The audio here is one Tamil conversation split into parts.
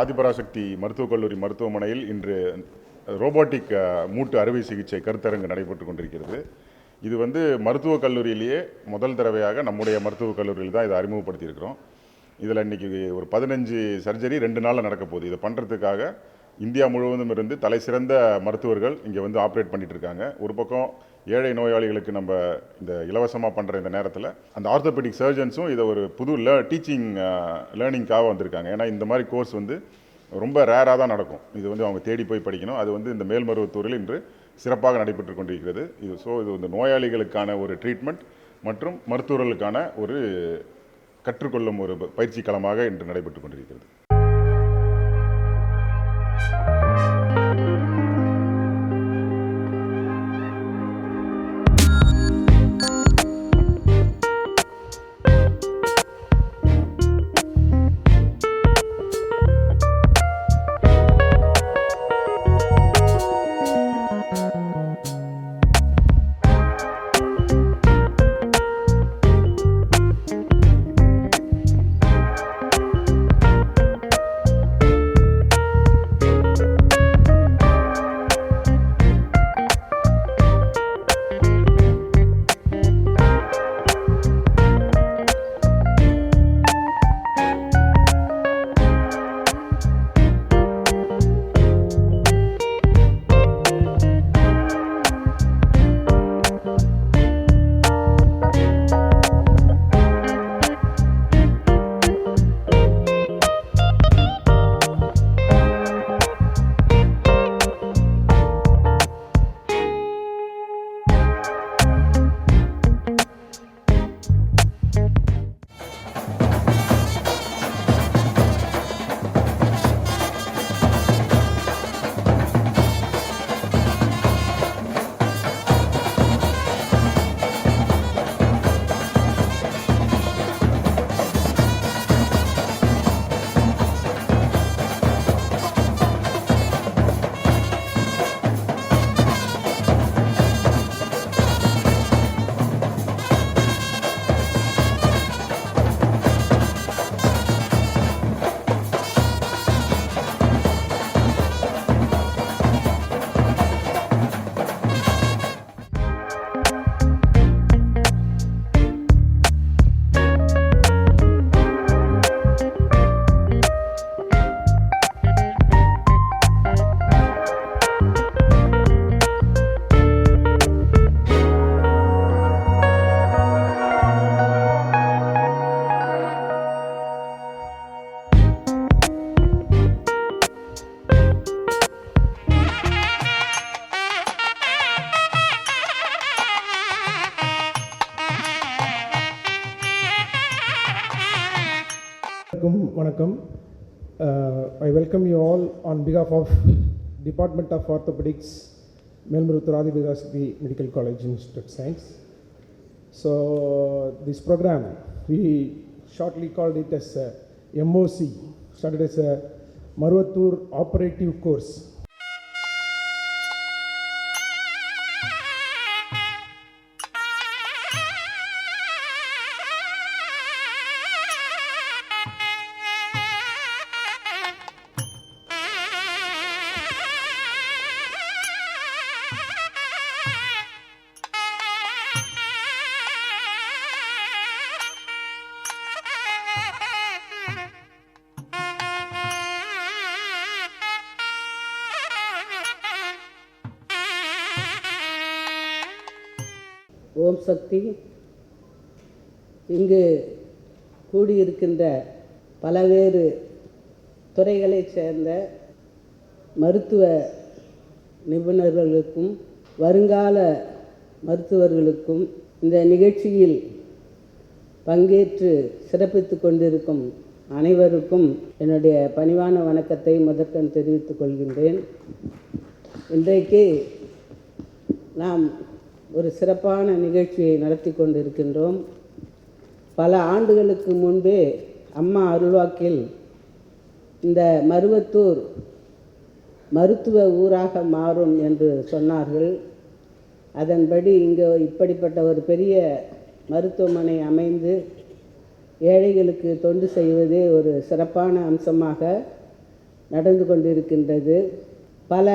ஆதிபராசக்தி மருத்துவக் கல்லூரி மருத்துவமனையில் இன்று ரோபோட்டிக் மூட்டு அறுவை சிகிச்சை கருத்தரங்கு நடைபெற்று கொண்டிருக்கிறது. இது வந்து மருத்துவக் கல்லூரியிலேயே முதல் தடவையாக நம்முடைய மருத்துவக் கல்லூரியில் தான் இதை அறிமுகப்படுத்தியிருக்கிறோம். இதில் இன்னைக்கு ஒரு பதினஞ்சு சர்ஜரி ரெண்டு நாளில் நடக்க போகுது. இதை பண்ணுறதுக்காக இந்தியா முழுவதும் இருந்து தலை சிறந்த மருத்துவர்கள் இங்கே வந்து ஆப்ரேட் பண்ணிகிட்ருக்காங்க இருக்காங்க. ஒரு பக்கம் ஏழை நோயாளிகளுக்கு நம்ம இந்த இலவசமாக பண்ணுற இந்த நேரத்தில் அந்த ஆர்த்தோபெடிக் சர்ஜன்ஸும் இதை ஒரு புது லே டீச்சிங் லேர்னிங்காக வந்திருக்காங்க. ஏன்னா இந்த மாதிரி கோர்ஸ் வந்து ரொம்ப ரேராக தான் நடக்கும். இது வந்து அவங்க தேடி போய் படிக்கணும். அது வந்து இந்த மேல்மருவத்தூரில் இன்று சிறப்பாக நடைபெற்று கொண்டிருக்கிறது. இது ஸோ இது வந்து நோயாளிகளுக்கான ஒரு ட்ரீட்மெண்ட் மற்றும் மருத்துவர்களுக்கான ஒரு கற்றுக்கொள்ளும் ஒரு பயிற்சி களமாக இன்று நடைபெற்று கொண்டிருக்கிறது. welcome you all on behalf of Department of Orthopedics, Melmuruturadi Medical College Institute of Science. So this program, we shortly called it as a MOC, started as a Operative Course சக்தி இங்கு கூடியிருக்கின்ற பலவேறு துறைகளைச் சேர்ந்த மருத்துவ நிபுணர்களுக்கும் வருங்கால மருத்துவர்களுக்கும் இந்த நிகழ்ச்சியில் பங்கேற்று சிறப்பித்து கொண்டிருக்கும் அனைவருக்கும் என்னுடைய பணிவான வணக்கத்தை முதற்கண் தெரிவித்துக் கொள்கின்றேன். இன்றைக்கு நாம் ஒரு சிறப்பான நிகழ்ச்சியை நடத்தி கொண்டிருக்கின்றோம். பல ஆண்டுகளுக்கு முன்பே அம்மா அருள்வாக்கில் இந்த மருவத்தூர் மருத்துவ ஊராக மாறும் என்று சொன்னார்கள். அதன்படி இங்கே இப்படிப்பட்ட ஒரு பெரிய மருத்துவமனை அமைந்து ஏழைகளுக்கு தொண்டு செய்வதே ஒரு சிறப்பான அம்சமாக நடந்து கொண்டிருக்கின்றது. பல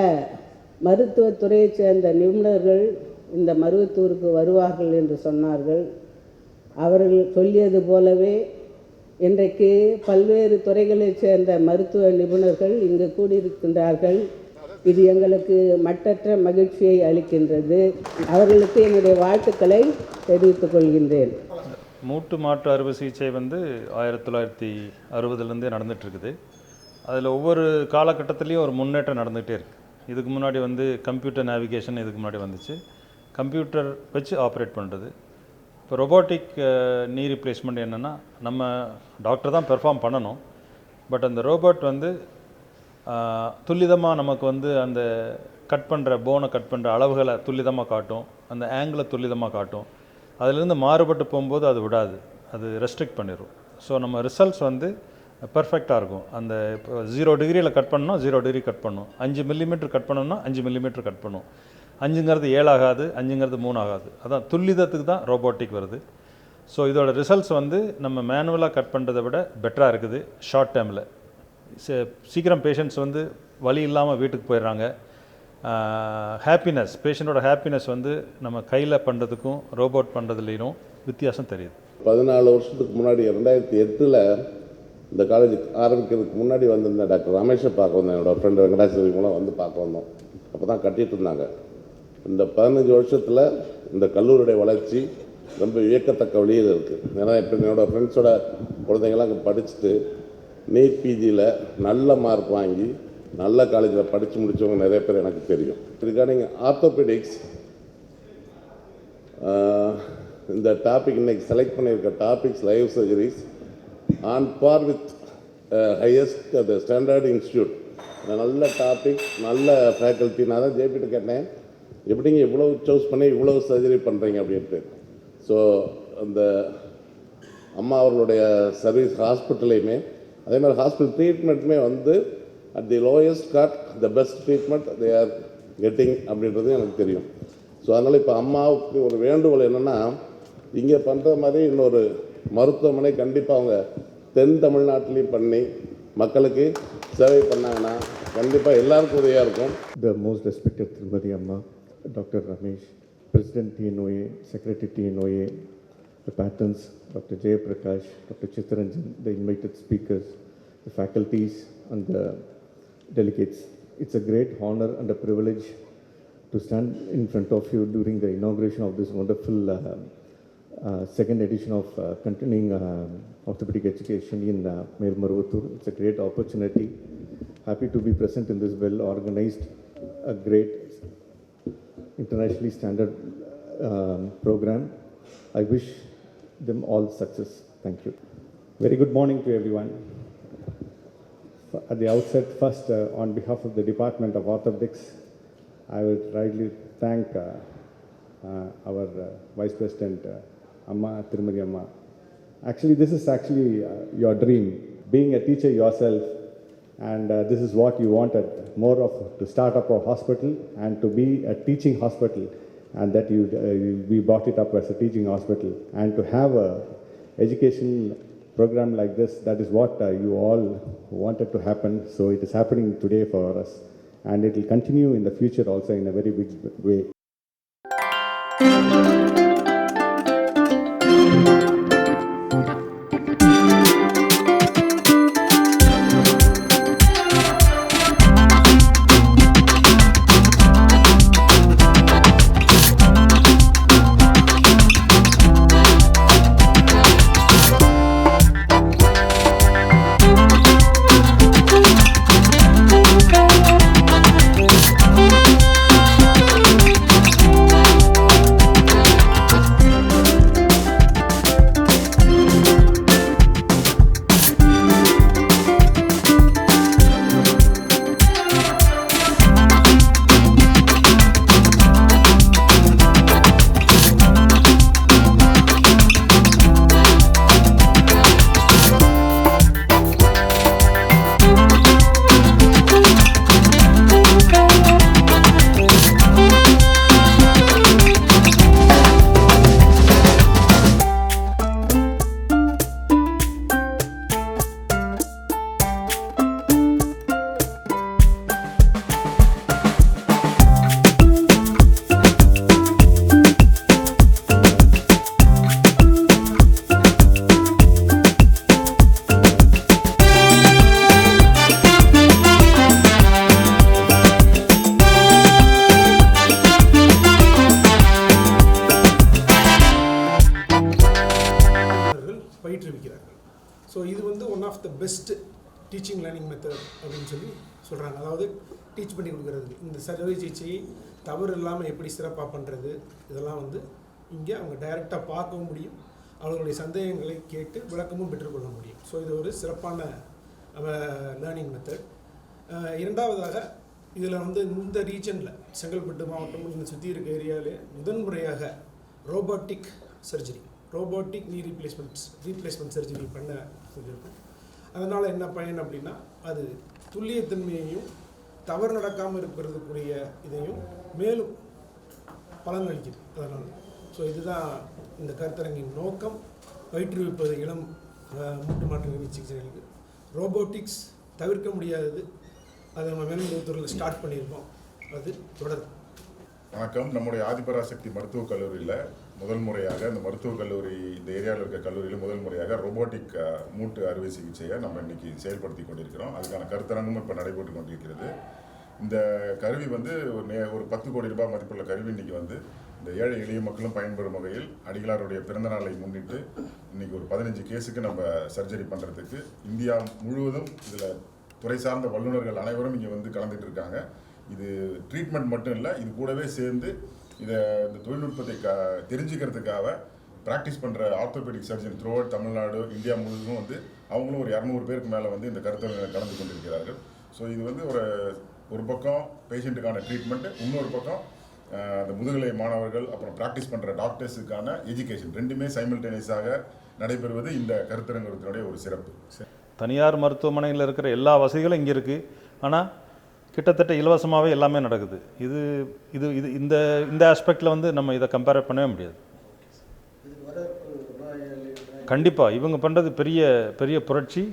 மருத்துவத்துறையைச் சேர்ந்த நிபுணர்கள் இந்த மருவத்தூருக்கு வருவார்கள் என்று சொன்னார்கள். அவர்கள் சொல்லியது போலவே இன்றைக்கு பல்வேறு துறைகளைச் சேர்ந்த மருத்துவ நிபுணர்கள் இங்கு கூடியிருக்கின்றார்கள். இது எங்களுக்கு மட்டற்ற மகிழ்ச்சியை அளிக்கின்றது. அவர்களுக்கு என்னுடைய வாழ்த்துக்களை தெரிவித்துக் கொள்கின்றேன். மூட்டு மாற்று அறுவை சிகிச்சை வந்து ஆயிரத்தி தொள்ளாயிரத்தி அறுபதுலேருந்தே நடந்துகிட்ருக்குது. அதில் ஒவ்வொரு காலகட்டத்துலேயும் ஒரு முன்னேற்றம் நடந்துகிட்டே இருக்குது இதுக்கு முன்னாடி வந்து கம்ப்யூட்டர் நேவிகேஷன் இதுக்கு முன்னாடி வந்துச்சு. கம்ப்யூட்டர் வச்சு ஆப்ரேட் பண்ணுறது இப்போ ரொபோட்டிக் நீ ரிப்ளேஸ்மெண்ட் என்னென்னா நம்ம டாக்டர் தான் பெர்ஃபார்ம் பண்ணணும். பட் அந்த ரோபோட் வந்து துல்லிதமாக நமக்கு வந்து அந்த கட் பண்ணுற போனை கட் பண்ணுற அளவுகளை துல்லிதமாக காட்டும். அந்த ஆங்கிளை துல்லிதமாக காட்டும். அதிலிருந்து மாறுபட்டு போகும்போது அது விடாது. அது ரெஸ்ட்ரிக்ட் பண்ணிடும் ஸோ நம்ம ரிசல்ட்ஸ் வந்து பர்ஃபெக்டாக இருக்கும். அந்த இப்போ ஜீரோ டிகிரியில் கட் பண்ணோம் ஜீரோ டிகிரி கட் பண்ணும். அஞ்சு மில்லிமீட்டர் கட் பண்ணோம்னா அஞ்சு மில்லிமீட்டர் கட் பண்ணும். அஞ்சுங்கிறது ஏழாகாது அஞ்சுங்கிறது மூணு ஆகாது அதான் துல்லிதத்துக்கு தான் ரோபோட்டிக் வருது. ஸோ இதோட ரிசல்ட்ஸ் வந்து நம்ம மேனுவலாக கட் பண்ணுறதை விட பெட்டராக இருக்குது ஷார்ட் டைமில் சீக்கிரம் பேஷண்ட்ஸ் வந்து வழி இல்லாமல் வீட்டுக்கு போயிடுறாங்க. ஹாப்பினஸ் பேஷண்ட்டோட ஹாப்பினஸ் வந்து நம்ம கையில் பண்ணுறதுக்கும் ரோபோட் பண்ணுறதுலேயும் வித்தியாசம் தெரியுது. பதினாலு வருஷத்துக்கு முன்னாடி ரெண்டாயிரத்தி எட்டில் இந்த காலேஜ் ஆரம்பிக்கிறதுக்கு முன்னாடி வந்திருந்த டாக்டர் ரமேஷை பார்க்க வந்தேன். என்னோடய ஃப்ரெண்டு வெங்கடாச்சலி மூலம் வந்து பார்க்க வந்தோம். அப்போ தான் கட்டிகிட்டு இருந்தாங்க. இந்த பதினஞ்சு வருஷத்தில் இந்த கல்லூரியுடைய வளர்ச்சி ரொம்ப வியக்கத்தக்க வழியில் இருக்குது ஏன்னா இப்போ என்னோடய ஃப்ரெண்ட்ஸோட குழந்தைங்களாம் அங்கே படிச்சுட்டு நீட் பிஜியில் நல்ல மார்க் வாங்கி நல்ல காலேஜில் படித்து முடித்தவங்க நிறைய பேர் எனக்கு தெரியும். ரிகார்டிங் ஆர்த்தோபெடிக்ஸ் இந்த டாபிக் இன்னைக்கு செலக்ட் பண்ணியிருக்க topics live surgeries on par with highest the standard institute நல்ல டாபிக் நல்ல ஃபேக்கல்ட்டி நான் தான் ஜேபிட்டு கேட்டேன். எப்படிங்க இவ்வளோ சூஸ் பண்ணி இவ்வளோ சர்ஜரி பண்ணுறீங்க அப்படின்ட்டு. ஸோ அந்த அம்மா அவர்களுடைய சர்வீஸ் ஹாஸ்பிட்டல்லையுமே அதே மாதிரி ஹாஸ்பிட்டல் ட்ரீட்மெண்ட்டுமே வந்து at the lowest cost the best treatment they are getting அப்படின்றது எனக்கு தெரியும். ஸோ அதனால் இப்போ அம்மாவுக்கு ஒரு வேண்டுகோள் என்னென்னா இங்கே பண்ணுற மாதிரி இன்னொரு மருத்துவமனை கண்டிப்பாக அவங்க தென் தமிழ்நாட்டிலையும் பண்ணி மக்களுக்கு சேவை பண்ணாங்கன்னா கண்டிப்பாக எல்லாருக்கும் உதவியாக இருக்கும். த மோஸ்ட் ரெஸ்பெக்டட் திருமதி அம்மா. Dr. Ramesh, President TNOA, Secretary TNOA, the patrons, Dr. Jay Prakash, Dr. Chitranjan, the invited speakers, the faculties, and the delegates. It's a great honor and a privilege to stand in front of you during the inauguration of this wonderful uh, uh, second edition of uh, continuing uh, orthopedic education in uh. It's a great opportunity. Happy to be present in this well organized, a great internationally standard um, program. I wish them all success. Thank you. Very good morning to everyone. At the outset, first, uh, on behalf of the Department of Orthopedics, I would rightly thank uh, uh, our uh, Vice President, uh, Amma Tirumadi Amma. Actually, this is actually uh, your dream, being a teacher yourself, and uh, this is what you wanted, more of to start up a hospital and to be a teaching hospital, and that you, uh, we brought it up as a teaching hospital, and to have a education program like this, that is what uh, you all wanted to happen. So it is happening today for us, and it will continue in the future also in a very big way. Best teaching learning method அப்படின்னு சொல்லி சொல்கிறாங்க அதாவது டீச் பண்ணி கொடுக்குறதுக்கு இந்த சர்வை சிகிச்சையை தவறு இல்லாமல் எப்படி சிறப்பாக பண்ணுறது இதெல்லாம் வந்து இங்கே அவங்க டைரெக்டாக பார்க்கவும் முடியும். அவர்களுடைய சந்தேகங்களை கேட்டு விளக்கமும் பெற்றுக்கொள்ள முடியும். ஸோ இது ஒரு சிறப்பான லேர்னிங் மெத்தட் இரண்டாவதாக இதில் வந்து இந்த ரீஜனில் செங்கல்பட்டு மாவட்டம் இந்த சுற்றி இருக்க ஏரியாவிலே முதன்முறையாக robotic surgery robotic knee replacements replacement surgery பண்ண சொல்லியிருக்கோம் அதனால் என்ன பயன் அப்படின்னா அது துல்லியத்தன்மையையும் தவறு நடக்காமல் இருக்கிறதுக்குரிய இதையும் மேலும் பலனளிக்குது அதனால். ஸோ இதுதான் இந்த கருத்தரங்கின் நோக்கம். பயிற்றுவிப்பது இளம் மூட்டு மாற்று சிகிச்சைகளுக்கு. ரோபோட்டிக்ஸ் தவிர்க்க முடியாதது. அதை நம்ம மேல்மருவத்தூரில் ஸ்டார்ட் பண்ணியிருக்கோம். அது தொடரும். வணக்கம். நம்முடைய ஆதிபராசக்தி மருத்துவக் கல்லூரியில் முதல் முறையாக இந்த மருத்துவக் கல்லூரி இந்த ஏரியாவில் இருக்க கல்லூரியில் முதல் முறையாக ரோபோட்டிக் மூட்டு அறுவை சிகிச்சையை நம்ம இன்றைக்கி செயல்படுத்தி கொண்டிருக்கிறோம். அதுக்கான கருத்தரங்கும் இப்போ நடைபெற்று கொண்டிருக்கிறது. இந்த கருவி வந்து ஒரு நே ஒரு பத்து கோடி ரூபாய் மதிப்புள்ள கருவி இன்றைக்கி வந்து இந்த ஏழை எளிய மக்களும் பயன்பெறும் வகையில் அடிகளாருடைய பிறந்த நாளை முன்னிட்டு இன்றைக்கி ஒரு பதினஞ்சு கேஸுக்கு நம்ம சர்ஜரி பண்ணுறதுக்கு இந்தியா முழுவதும் இதில் துறை சார்ந்த வல்லுநர்கள் அனைவரும் இங்கே வந்து கலந்துட்டு இருக்காங்க. இது ட்ரீட்மெண்ட் மட்டும் இல்லை இது கூடவே சேர்ந்து இதை இந்த தொழில்நுட்பத்தை க தெரிஞ்சுக்கிறதுக்காக ப்ராக்டிஸ் பண்ணுற orthopaedic surgeon throughout Tamil Nadu India முழுவதும் வந்து அவங்களும் ஒரு இரநூறு பேருக்கு மேலே வந்து இந்த கருத்தரங்கில் கலந்து கொண்டிருக்கிறார்கள். ஸோ இது வந்து ஒரு ஒரு பக்கம் பேஷண்ட்டுக்கான ட்ரீட்மெண்ட்டு இன்னொரு பக்கம் அந்த முதுகலை மாணவர்கள் அப்புறம் ப்ராக்டிஸ் பண்ணுற டாக்டர்ஸுக்கான எஜுகேஷன் ரெண்டுமே சைமில்டேனியஸாக நடைபெறுவது இந்த கருத்தரங்கத்தினுடைய ஒரு சிறப்பு. தனியார் மருத்துவமனையில் இருக்கிற எல்லா வசதிகளும் இங்கே இருக்குது ஆனால் கிட்டத்தட்ட இலவசமாகவே எல்லாமே நடக்குது. இது இது இது இந்த இந்த ஆஸ்பெக்டில் வந்து நம்ம இதை கம்பேர் பண்ணவே முடியாது. கண்டிப்பாக இவங்க பண்ணுறது பெரிய பெரிய புரட்சி.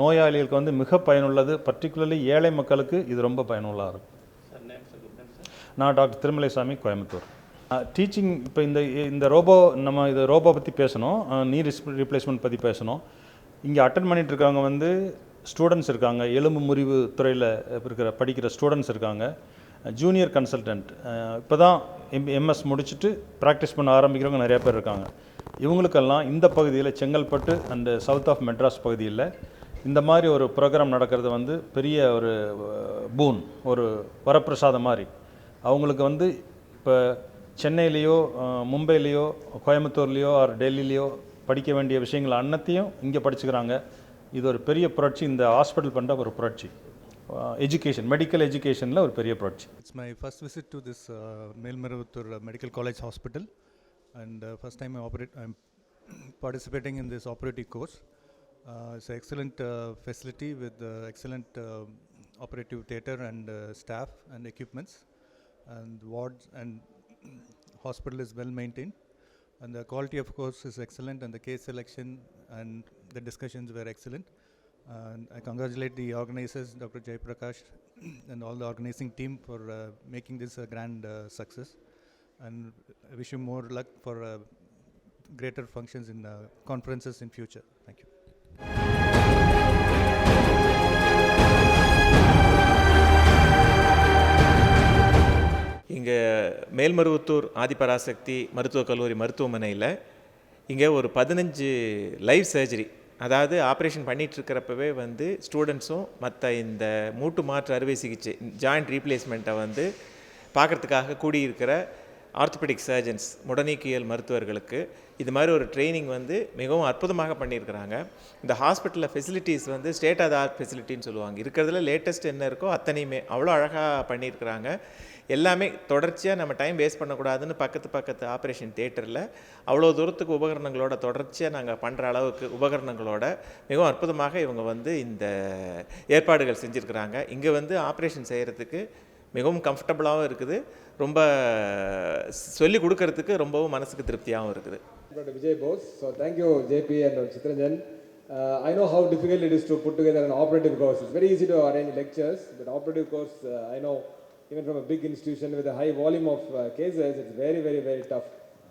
நோயாளிகளுக்கு வந்து மிக பயனுள்ளது. பர்டிகுலர்லி ஏழை மக்களுக்கு இது ரொம்ப பயனுள்ளதாக இருக்கும். நான் டாக்டர் திருமலைசாமி கோயம்புத்தூர். டீச்சிங் இப்போ இந்த இந்த ரோபோ நம்ம இது ரோபோ பற்றி பேசணும். நீ ரீப்ளேஸ்மெண்ட் பற்றி பேசணும். இங்கே அட்டன் பண்ணிகிட்டு இருக்கவங்க வந்து ஸ்டூடெண்ட்ஸ் இருக்காங்க. எலும்பு முறிவு துறையில் இருக்கிற படிக்கிற ஸ்டூடெண்ட்ஸ் இருக்காங்க. ஜூனியர் கன்சல்டன்ட் இப்போ தான் எம் எம்எஸ் முடிச்சுட்டு ப்ராக்டிஸ் பண்ண ஆரம்பிக்கிறவங்க நிறைய பேர் இருக்காங்க. இவங்களுக்கெல்லாம் இந்த பகுதியில் Chengalpattu and south of Madras பகுதியில் இந்த மாதிரி ஒரு ப்ரோக்ராம் நடக்கிறது வந்து பெரிய ஒரு பூன் ஒரு வரப்பிரசாதம் மாதிரி. அவங்களுக்கு வந்து இப்போ சென்னையிலேயோ மும்பையிலேயோ கோயம்புத்தூர்லேயோ ஆர் டெல்லிலேயோ படிக்க வேண்டிய விஷயங்கள் அன்னத்தையும் இங்கே படிச்சுக்கிறாங்க. இது ஒரு பெரிய புரட்சி இந்த ஹாஸ்பிட்டல் பண்ணுற ஒரு புரட்சி எஜுகேஷன் மெடிக்கல் எஜுகேஷனில் ஒரு பெரிய புரட்சி It's my first visit to this uh, Melmaravathur uh, Medical College Hospital, and uh, first time I operate. I'm participating in this operative course. Uh, it's an excellent uh, facility with uh, excellent uh, operative theatre and uh, staff and equipments, and wards and hospital is well maintained. And the quality, of course, is excellent, and the case selection and the discussions were excellent. And I congratulate the organizers, Dr. Jay Prakash, and all the organizing team for uh, making this a grand uh, success. And I wish you more luck for uh, greater functions in uh, conferences in future. Thank you. இங்கே மேல்மருவத்தூர் ஆதிபராசக்தி மருத்துவக் கல்லூரி மருத்துவமனையில் இங்கே ஒரு பதினஞ்சு லைவ் சர்ஜரி அதாவது ஆப்ரேஷன் பண்ணிகிட்ருக்கிறப்பவே வந்து ஸ்டூடெண்ட்ஸும் மற்ற இந்த மூட்டு மாற்று அறுவை சிகிச்சை ஜாயிண்ட் ரீப்ளேஸ்மெண்ட்டை வந்து பார்க்கறதுக்காக கூடியிருக்கிற ஆர்த்தோபெடிக் சர்ஜன்ஸ் முடநீக்கியல் மருத்துவர்களுக்கு இது மாதிரி ஒரு ட்ரைனிங் வந்து மிகவும் அற்புதமாக பண்ணியிருக்கிறாங்க. இந்த ஹாஸ்பிட்டலில் ஃபெசிலிட்டிஸ் வந்து ஸ்டேட் ஆஃப் ஆர்ட் ஃபெசிலிட்டின்னு சொல்லுவாங்க. இருக்கிறதுல லேட்டஸ்ட் என்ன இருக்கோ அத்தனையுமே அவ்வளோ அழகாக பண்ணியிருக்கிறாங்க. எல்லாமே தொடர்ச்சியாக நம்ம டைம் வேஸ்ட் பண்ணக்கூடாதுன்னு பக்கத்து பக்கத்து ஆப்ரேஷன் தேட்டரில் அவ்வளோ தூரத்துக்கு உபகரணங்களோட தொடர்ச்சியாக நாங்கள் பண்ணுற அளவுக்கு உபகரணங்களோட மிகவும் அற்புதமாக இவங்க வந்து இந்த ஏற்பாடுகள் செஞ்சுருக்கிறாங்க இங்கே வந்து ஆப்ரேஷன் செய்கிறதுக்கு மிகவும் கம்ஃபர்டபுளாகவும் இருக்குது ரொம்ப சொல்லி கொடுக்கறதுக்கு ரொம்பவும் மனசுக்கு திருப்தியாகவும் இருக்குது Vijay Bose so thank you JP and Chitranjan. Uh, I know how difficult it is to put together an operative course. It's very easy to arrange lectures, but operative course, uh, I know even from a big institution with a high volume of uh, cases, it's very, very, very tough.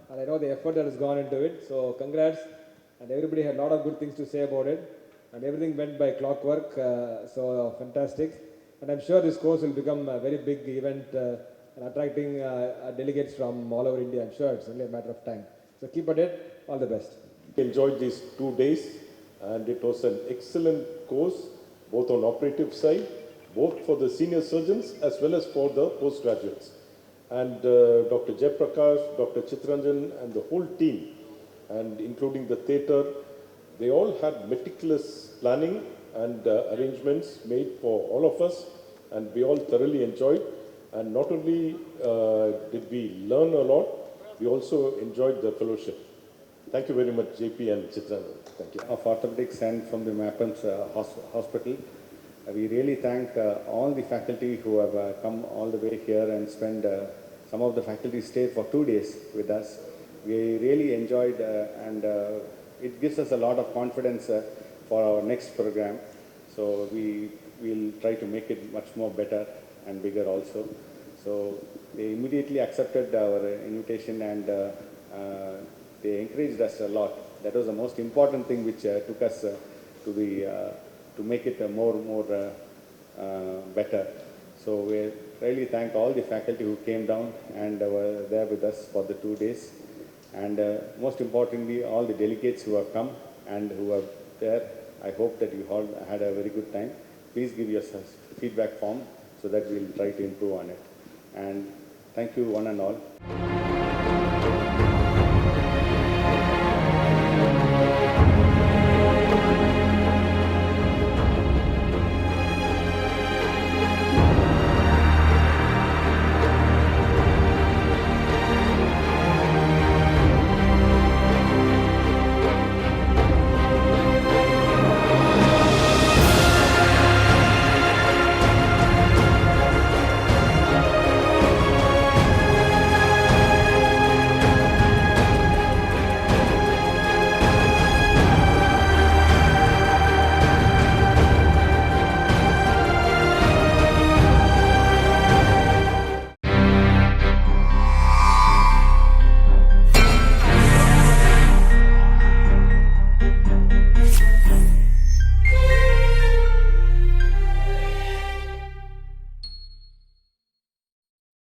And I know the effort that has gone into it. So congrats. And everybody had a lot of good things to say about it. And everything went by clockwork. Uh, so fantastic. And I'm sure this course will become a very big event uh, and attracting uh, delegates from all over India. I'm sure it's only a matter of time. So keep at it. All the best. enjoyed these two days and it was an excellent course, both on operative side, both for the senior surgeons as well as for the postgraduates. And uh, Dr. Jayaprakash, Dr. Chitranjan, and the whole team, and including the theatre, they all had meticulous planning and uh, arrangements made for all of us, and we all thoroughly enjoyed. And not only uh, did we learn a lot, we also enjoyed the fellowship. Thank you very much, JP and Chitranjan. Thank you. of orthopedics and from the Mappens uh, hos- Hospital. Uh, We really thank uh, all the faculty who have uh, come all the way here and spent, some of the faculty stayed for two days with us. We really enjoyed and it gives us a lot of confidence for our next program. So we will try to make it much more better and bigger also. So they immediately accepted our invitation and uh, uh, they encouraged us a lot. That was the most important thing which uh, took us to the to make it uh, more more uh, uh, better. So we really thank all the faculty who came down and were there with us for the two days, and uh, most importantly, all the delegates who have come and who are there. I hope that you all had a very good time. Please give your feedback form so that we will try to improve on it. And thank you one and all.